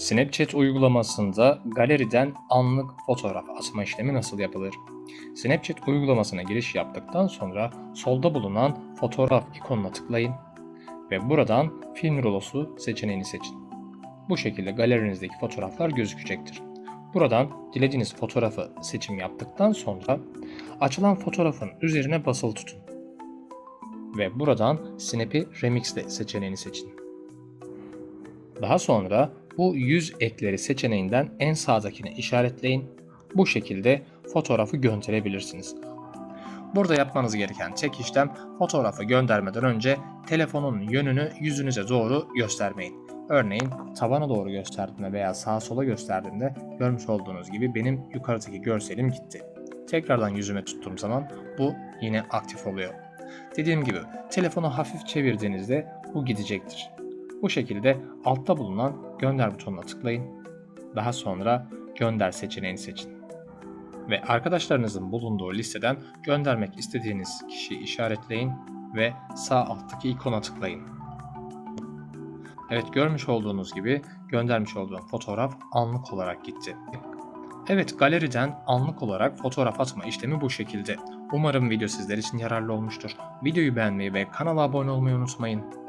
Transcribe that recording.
Snapchat uygulamasında galeriden anlık fotoğraf atma işlemi nasıl yapılır? Snapchat uygulamasına giriş yaptıktan sonra solda bulunan fotoğraf ikonuna tıklayın ve buradan film rulosu seçeneğini seçin. Bu şekilde galerinizdeki fotoğraflar gözükecektir. Buradan dilediğiniz fotoğrafı seçim yaptıktan sonra açılan fotoğrafın üzerine basılı tutun. Ve buradan Snap'i Remix'te seçeneğini seçin. Daha sonra bu yüz ekleri seçeneğinden en sağdakini işaretleyin. Bu şekilde fotoğrafı gönderebilirsiniz. Burada yapmanız gereken tek işlem fotoğrafı göndermeden önce telefonun yönünü yüzünüze doğru göstermeyin. Örneğin tavana doğru gösterdiğimde veya sağa sola gösterdiğimde görmüş olduğunuz gibi benim yukarıdaki görselim gitti. Tekrardan yüzüme tuttuğum zaman bu yine aktif oluyor. Dediğim gibi telefonu hafif çevirdiğinizde bu gidecektir. Bu şekilde altta bulunan gönder butonuna tıklayın. Daha sonra gönder seçeneğini seçin. Ve arkadaşlarınızın bulunduğu listeden göndermek istediğiniz kişiyi işaretleyin ve sağ alttaki ikona tıklayın. Evet görmüş olduğunuz gibi göndermiş olduğum fotoğraf anlık olarak gitti. Evet galeriden anlık olarak fotoğraf atma işlemi bu şekilde. Umarım video sizler için yararlı olmuştur. Videoyu beğenmeyi ve kanala abone olmayı unutmayın.